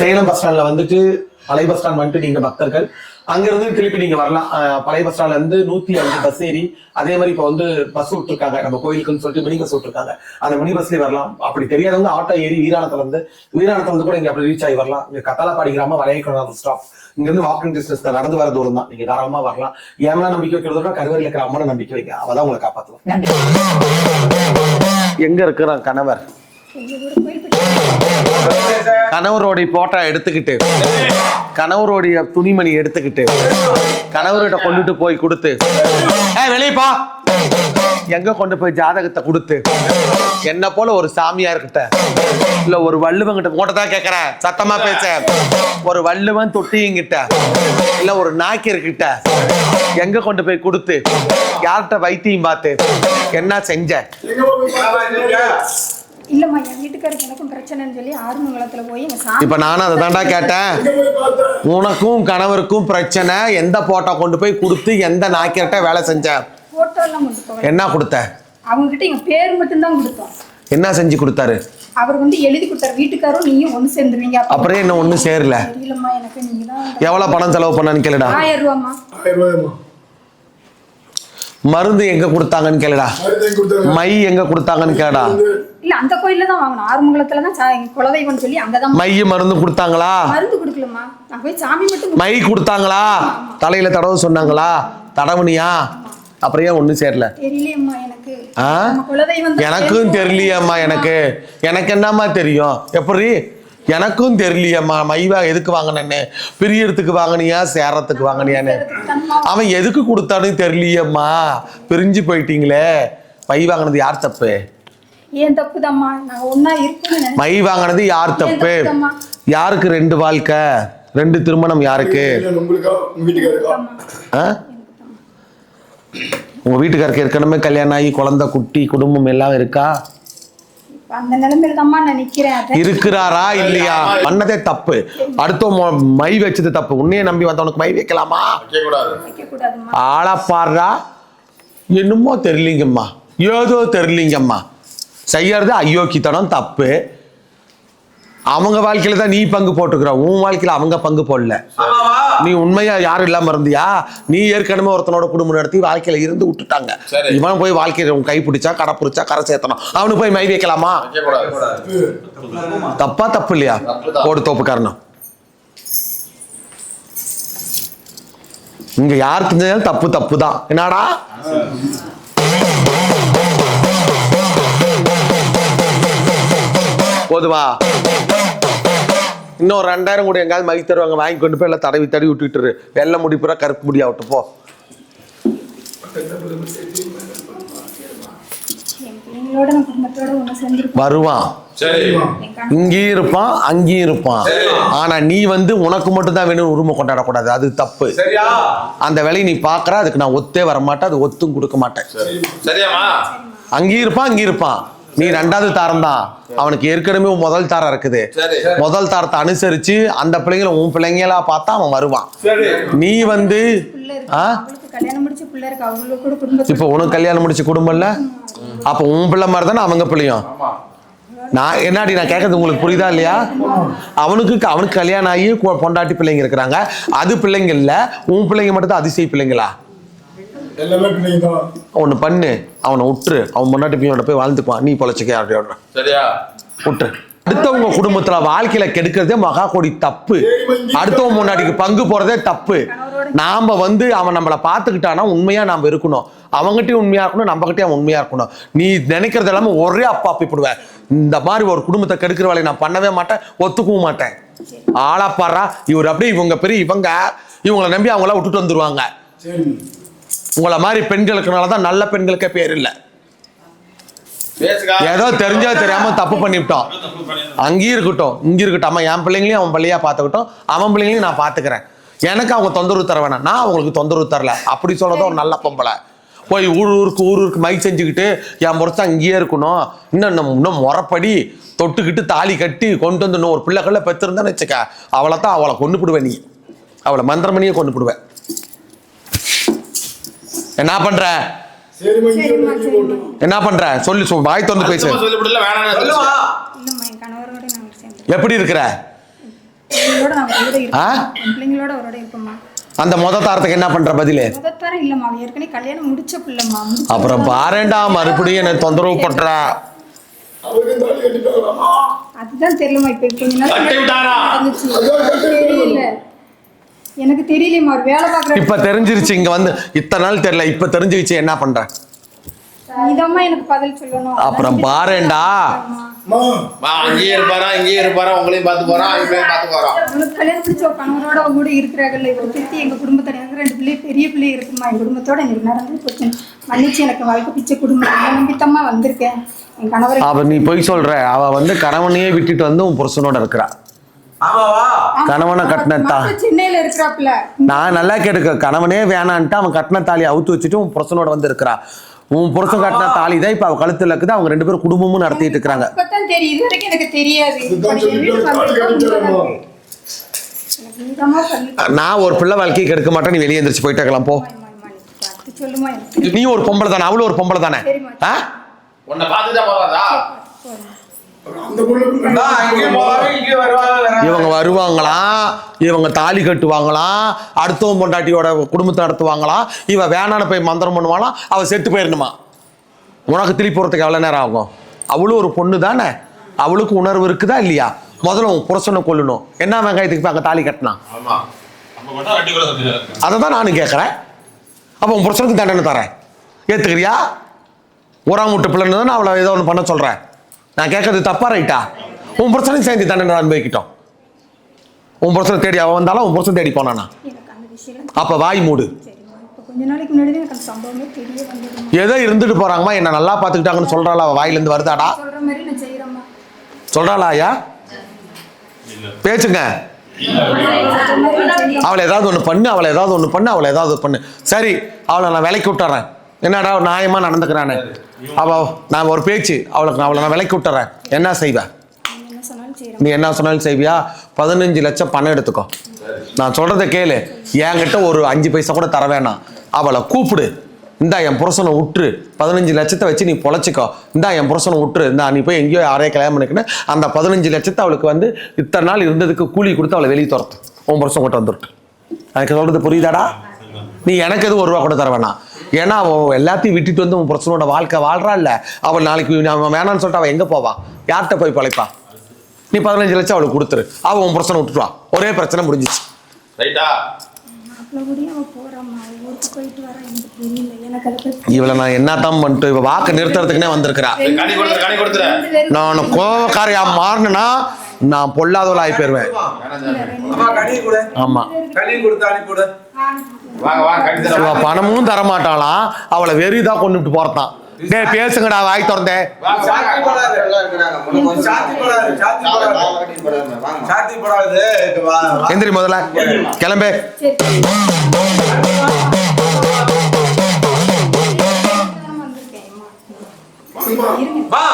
Salem bus ஸ்டாண்ட்ல வந்துட்டு பழைய பஸ் ஸ்டாண்ட் வந்துட்டு நீங்க பக்தர்கள். அங்கிருந்து திருப்பி நீங்க வரலாம். பழைய பஸ் ஸ்டாண்ட்ல இருந்து நூத்தி அஞ்சு பஸ் ஏறி அதே மாதிரி இப்போ வந்து பஸ் விட்டுருக்காங்க. நம்ம கோயிலுக்குன்னு சொல்லிட்டு மினி பஸ் விட்டுருக்காங்க. அந்த மினி பஸ்லயே வரலாம். அப்படி தெரியாதவங்க ஆட்டோ ஏறி வீராணத்துல இருந்து வீராணத்துல இருந்து கூட இங்க அப்படி ரீச் ஆகி வரலாம். இங்க கத்தாலப்பாடி கிராமம் வளையக்கணும் ஸ்டாப் இங்க இருந்து வாக்கிங் டிஸ்டன்ஸ் நடந்து வர தூரம் தான். நீங்க தாராளமா வரலாம். ஏமலா நம்பிக்கை வைக்கிறத விட கருவறையில் இருக்கிற அம்மனை நம்பிக்கை வைங்க. அவதான் உங்களை காப்பாத்துவோம் எங்க இருக்கிறான் கணவர்? கணவரோடைய போட்டா எடுத்துக்கிட்டு கணவருடைய துணிமணி எடுத்துக்கிட்டு கணவர்கிட்ட கொண்டுட்டு போய் கொடுத்து ஏ வெளியே எங்க கொண்டு போய் ஜாதகத்தை கொடுத்து என்ன போல ஒரு சாமியார் கிட்ட இல்ல ஒரு வள்ளுவன் கிட்ட உங்கள்கிட்ட தான் கேக்குறேன். சத்தமா பேச. ஒரு வள்ளுவன் தொட்டியங்கிட்ட இல்ல ஒரு நாய்க்கர் எங்க கொண்டு போய் கொடுத்து யார்கிட்ட வைத்தியம் பார்த்து என்ன செஞ்ச? இல்லம்மா என் வீட்டுக்காரருக்கு எனக்கும் பிரச்சனைன்னு சொல்லி ஆறுமங்கலத்துல போய் இப்ப நானும் அதை தாண்டா கேட்டேன். உனக்கும் கணவருக்கும் பிரச்சனை. எந்த போட்டோ கொண்டு போய் கொடுத்து எந்த நாய்க்கிட்ட வேலை செஞ்ச? போட்டோ எல்லாம் கொண்டு என்ன கொடுத்த? அவங்க கிட்ட எங்க பேர் மட்டும்தான் கொடுத்தோம். என்ன செஞ்சு கொடுத்தாரு? அவர் வந்து எழுதி கொடுத்தாரு. வீட்டுக்காரும் நீயும் ஒண்ணு சேர்ந்துருவீங்க. அப்ப அப்புறம் என்ன ஒண்ணும் சேரல? தெரியலம்மா எனக்கு நீங்க தான் எவ்வளவு பணம் செலவு பண்ணான்னு கேளுடா. ஆயிரம் ரூபாம்மா. ஆயிரம் ரூபாயம்மா. மருந்து எங்க கொடுத்தாங்கன்னு கேளுடா. மை எங்க கொடுத்தாங்கன்னு கேளுடா. இல்ல அந்த கோயில்ல தான் வாங்கணும். ஆறுமங்கலத்துல தான் குலதெய்வம்னு சொல்லி அங்கதான் மை மருந்து கொடுத்தாங்களா? மருந்து கொடுக்கலம்மா. நான் போய் சாமி மட்டும் மை கொடுத்தாங்களா? தலையில தடவை சொன்னாங்களா? தடவுனியா? அப்புறம் ஏன் ஒண்ணும் சேரல? குலதெய்வம் தான் எனக்கும் தெரியலையேம்மா எனக்கு. எனக்கு என்னம்மா தெரியும்? எப்படி? எனக்கும் தெரியலையேம்மா. மைவா எதுக்கு வாங்கினேன்னு? பிரியறதுக்கு வாங்கினியா சேரத்துக்கு வாங்கினியான்னு? அவன் எதுக்கு கொடுத்தான்னு தெரியலையேம்மா. பிரிஞ்சு போயிட்டீங்களே. மை வாங்கினது யார் தப்பு? ஏன் நினைச்சேன். மை வாங்கினது யார் தப்பு? யாருக்கு ரெண்டு வாழ்க்கை? ரெண்டு திருமணம் யாருக்கு? ஆ? உங்க வீட்டுக்காருக்கு ஏற்கனவே கல்யாணம் ஆகி குழந்தை குட்டி குடும்பம் எல்லாம் இருக்கா? அந்த நிலைமையில தான்மா நான் நிக்கிறேன். அதான் இருக்கிறாரா இல்லையா? பண்ணதே தப்பு. அடுத்த மொ- வச்சது தப்பு. உன்னைய நம்பி வந்தவனுக்கு மை வைக்கலாமா? ஆளா பாடுறா? என்னமோ தெரியலீங்கம்மா. ஏதோ தெரியலீங்கம்மா. செய்யறது அயோக்கித்தனம் தப்பு. அவங்க வாழ்க்கையில தான் நீ பங்கு போட்டுக்கிற. உன் வாழ்க்கையில அவங்க பங்கு போடல. நீ உண்மையா யாரும் இல்லாம இருந்தியா? நீ ஏற்கனவே ஒருத்தனோட குடும்பம் நடத்தி வாழ்க்கையில இருந்து விட்டுட்டாங்க. இவன் போய் வாழ்க்கையில உன் கை பிடிச்சா கடை பிடிச்சா கரை சேர்த்தணும். அவனுக்கு போய் மை வைக்கலாமா? தப்பா தப்பு இல்லையா. ஓடு தோப்பு காரணம் இங்க யார் செஞ்சாலும் தப்பு தப்பு தான் என்னடா? போதுவா இன்னும் ரெண்டாயிரம் கூட எங்காவது மகி தருவாங்க. வாங்கி கொண்டு போய் எல்லாம் தடவி தடவி விட்டுட்டு வெள்ளை முடி பூரா கருப்பு முடி ஆகட்டும் போ. வருவான். இங்கேயும் இருப்பான் அங்கேயும் இருப்பான். ஆனா நீ வந்து உனக்கு மட்டும் தான் வேணும் உரிமை கொண்டாடக்கூடாது. அது தப்பு. சரியா? அந்த வேலையை நீ பாக்குற அதுக்கு நான் ஒத்தே வர மாட்டேன் அது ஒத்தும் கொடுக்க மாட்டேன். அங்கேயும் இருப்பான் அங்கேயும் இருப்பான். நீ ரெண்டாவது தாரம் தான் அவனுக்கு ஏற்கனவே முதல் தாரம் இருக்குது. முதல் தாரத்தை அனுசரிச்சு அந்த பிள்ளைங்களை உன் பிள்ளைங்களா பார்த்தா அவன் வருவான். நீ வந்து பிள்ளை இருக்கு. ஆ? அவங்களுக்கு கல்யாணம் முடிச்சு பிள்ளை இருக்கு. அவங்களுக்கு கூட குடும்பத்தோட இப்போ உனக்கு கல்யாணம் முடிச்சு குடும்பம் இல்ல? அப்போ உன் பிள்ளை மாதிரி தானே அவங்க பிள்ளையும்? நான் என்னாடி நான் கேட்கறது உங்களுக்கு புரியுதா இல்லையா? அவனுக்கு அவனுக்கு கல்யாணம் ஆகி பொண்டாட்டி பிள்ளைங்க இருக்கிறாங்க. அது பிள்ளைங்க இல்ல. உன் பிள்ளைங்க மட்டும் தான் அதிசய பிள்ளைங்களா? ஒன்று பண்ணு அவனை விட்டுரு அவன் பொண்டாட்டி பிள்ளையோட போய் வாழ்ந்துக்குவான். நீ பொழைச்சிக்க அப்படியோட சரியா? விட்டுரு அடுத்தவங்க குடும்பத்துல வாழ்க்கையில கெடுக்கிறதே மகா கோடி தப்பு. அடுத்தவங்க முன்னாடிக்கு பங்கு போறதே தப்பு. நாம வந்து அவன் நம்மளை பார்த்துக்கிட்டானா உண்மையா நாம இருக்கணும். அவங்ககிட்டயும் உண்மையா இருக்கணும் நம்மகிட்டயும் அவன் உண்மையா இருக்கணும். நீ நினைக்கிறது எல்லாமே ஒரே அப்பா அப்பி போடுவேன் இந்த மாதிரி ஒரு குடும்பத்தை கெடுக்கிற வேலையை நான் பண்ணவே மாட்டேன் ஒத்துக்கவும் மாட்டேன். ஆளா பாடுறா இவர் அப்படியே இவங்க பெரிய இவங்க. இவங்களை நம்பி அவங்கள விட்டுட்டு வந்துருவாங்க. உங்களை மாதிரி பெண்களுக்குனால தான் நல்ல பெண்களுக்கே பேர் இல்லை. ஏதோ தெரிஞ்சா தெரியாம தப்பு பண்ணிவிட்டோம். அங்கேயும் இருக்கட்டும் இங்கே இருக்கட்டும். அம்மா என் பிள்ளைங்களையும் அவன் பிள்ளையா பார்த்துக்கிட்டோம். அவன் பிள்ளைங்களையும் நான் பார்த்துக்கிறேன். எனக்கு அவங்க தொந்தரவு தர வேணாம். நான் அவங்களுக்கு தொந்தரவு தரல. அப்படி சொல்றதும் ஒரு நல்ல பொம்பளை. போய் ஊர் ஊருக்கு ஊர் ஊருக்கு மை செஞ்சுக்கிட்டு என் முறைச்சா இங்கேயே இருக்கணும். இன்னும் இன்னும் இன்னும் தொட்டுக்கிட்டு தாலி கட்டி கொண்டு வந்து இன்னும் ஒரு பிள்ளைகளை பெற்றிருந்தேன்னு வச்சுக்க அவளை தான் அவளை கொண்டு போடுவேன் நீ. அவளை மந்திரமணியே கொண்டு போடுவேன் என்ன பண்ற? என்ன பண்ற? சொல்லி சொல் வாய் திறந்து பேசு. எப்படி இருக்கிற? அந்த முத தாரத்துக்கு என்ன பண்ற பதிலு? முதத்தார இல்லம்மா அவ ஏற்கனவே கல்யாணம் முடிச்ச பிள்ளைம்மா. முடிச்ச அப்புறம் பாருடா மறுபடியும் என்ன தொந்தரவு பண்றா. அதுதான் தெரியலம்மா இப்ப கொஞ்ச நாள் கட்டி விட்டாரா? நடந்துச்சு தெரியல எனக்கு தெரியலையம்மா அவர் வேலை பார்க்குற இப்ப தெரிஞ்சிருச்சு இங்க வந்து இத்தனை நாள் தெரியல. இப்ப தெரிஞ்சிருச்சு என்ன பண்ற? இதம்மா எனக்கு பதில் சொல்லணும். அப்புறம் வா அங்கேயே இருப்பாரா இங்கேயே இருப்பாரா உங்களையும் பார்த்து போறான் இவங்களையும் பார்த்து போறான். அவனுக்கு கல்யாணம் பிடிச்ச ஒரு கணவரோட அவங்க கூட இருக்கிறாங்கல்ல இவரை பற்றி எங்கள் குடும்பத்தில் எனக்கு ரெண்டு பிள்ளை பெரிய பிள்ளை இருக்குமா? என் குடும்பத்தோட எனக்கு நடந்து போச்சு. மன்னிச்சு எனக்கு வாழ்க்கை பிச்சை குடும்பம் நான் நம்பித்தம்மா வந்திருக்கேன். என் கணவரை அவ நீ போய் சொல்ற. அவ வந்து கணவனையே விட்டுட்டு வந்து உன் புருஷனோட இருக்கிறா. கணவனை கட்டின தா மாப்பிள்ளை சென்னையில இருக்கிறாப்புல. நான் நல்லா கேட்டுக்க கணவனே வேணான்ட்டு அவன் கட்டின தாலி அவுத்து வச்சுட்டு உன் புருஷனோட வந்து இருக்கிறா உன் புருஷன் கட்டின தாலி தான் இப்ப அவ கழுத்துல இருக்குது அவங்க ரெண்டு பேரும் குடும்பமும் நடத்திட்டு இருக்கிறாங்க. நான் ஒரு பிள்ளை வாழ்க்கையை கெடுக்க மாட்டேன் நீ வெளியே எந்திரிச்சு போயிட்டு போ. நீ ஒரு பொம்பளை தானே அவளும் ஒரு பொம்பளை தானே? உன்னை பார்த்துட்டா போறாதா அந்த பொண்ணுக்கு இங்கேயும் போவாங்க இங்கேயும் வருவாங்க இவங்க வருவாங்களாம் இவங்க தாலி கட்டுவாங்களாம் அடுத்தவன் பொண்டாட்டியோட குடும்பத்தை நடத்துவாங்களாம் இவ வேணான்னு போய் மந்திரம் பண்ணுவாளாம் அவ செத்து போயிடணுமா உனக்கு திருப்பி போகிறதுக்கு எவ்வளோ நேரம் ஆகும்? அவளும் ஒரு பொண்ணு தானே? அவளுக்கு உணர்வு இருக்குதா இல்லையா? முதல்ல உன் புருஷனை கொல்லணும். என்ன வெங்காயத்துக்கு போய் அங்கே தாலி கட்டினான்? ஆமா. நம்ம மட்டும் கட்டி கூட சொல்லி அதை தான் நானும் கேட்குறேன் அப்போ உன் புருஷனுக்கு தண்டனை தரேன். ஏற்றுக்கிறியா உரம் விட்டு பிள்ளைன்னு தான் அவளை ஏதோ ஒன்று பண்ண சொல்கிறேன் நான் கேட்கறது தப்பா ரைட்டா? உன் பிரச்சனையும் சேர்ந்து தண்டனை அனுபவிக்கிட்டோம். உன் பிரச்சனை தேடி அவன் வந்தாலும் உன் பிரச்சனை தேடி போனானா? அப்ப அப்போ வாய் மூடு. ஏதோ இருந்துட்டு போறாங்கம்மா என்ன நல்லா பார்த்துக்கிட்டாங்கன்னு சொல்றாளா வாயிலிருந்து வாயிலேருந்து வருதாடா? சொல்றாளா ஐயா? பேச்சுங்க அவளை ஏதாவது ஒன்று பண்ணு அவளை ஏதாவது ஒன்று பண்ணு அவளை ஏதாவது பண்ணு. சரி அவளை நான் விலைக்கு விட்டுறேன். என்னடா நியாயமா நடந்துக்கிறானே? அவ நான் ஒரு பேச்சு அவளுக்கு அவளை நான் விலைக்கு விட்டுறேன். என்ன செய்வேன் நீ என்ன சொன்னாலும் செய்வியா? பதினஞ்சு லட்சம் பணம் எடுத்துக்கோ. நான் சொல்றத கேளு. என்கிட்ட ஒரு அஞ்சு பைசா கூட தர வேணாம். அவளை கூப்பிடு. இந்தா என் புருஷனை விட்டுரு பதினஞ்சு லட்சத்தை வச்சு நீ பொழைச்சிக்கோ. இந்தா என் புருஷனை விட்டுரு இந்தா நீ போய் எங்கேயோ யாரையே கல்யாணம் பண்ணிக்கின்னு அந்த பதினஞ்சு லட்சத்தை அவளுக்கு வந்து இத்தனை நாள் இருந்ததுக்கு கூலி கொடுத்து அவளை வெளியே துரத்து. உன் புருஷன் கொண்டு வந்துட்டு எனக்கு சொல்றது புரியுதாடா? நீ எனக்கு எதுவும் ஒரு ரூபா கூட தர வேணாம். ஏன்னா அவன் எல்லாத்தையும் விட்டுட்டு வந்து உன் புருஷனோட வாழ்க்கை வாழ்றா இல்ல அவள் நாளைக்கு அவன் வேணான்னு சொல்லிட்டு அவன் எங்க போவா? யார்கிட்ட போய் பழைப்பா? நீ பதினஞ்சு லட்சம் அவளுக்கு கொடுத்துரு. அவன் உன் பிரச்சனை விட்டுருவா ஒரே பிரச்சனை முடிஞ்சிச்சு. ரைட்டா? அவன் இவளை நான் என்னத்தான் பண்ணிட்டு இவ வாக்கு நிறுத்துறதுக்குனே வந்திருக்கிறா. நான் கோவக்காரையா மாறினா நான் பொல்லாதவளா ஆகி போயிருவேன் அம்மா கனி கொடு. ஆமா. பணமும் தரமாட்டாளாம் அவளை வெறிதான் கொண்டுட்டு போறதான். டேய் பேசுங்கடா வாய் திறந்தேன் சாத்தி போடாது சாத்தி போடாது சாத்தி போடாது. சாத்தி போடாது வா, வா. எந்திரி முதல்ல. கிளம்பு. வா.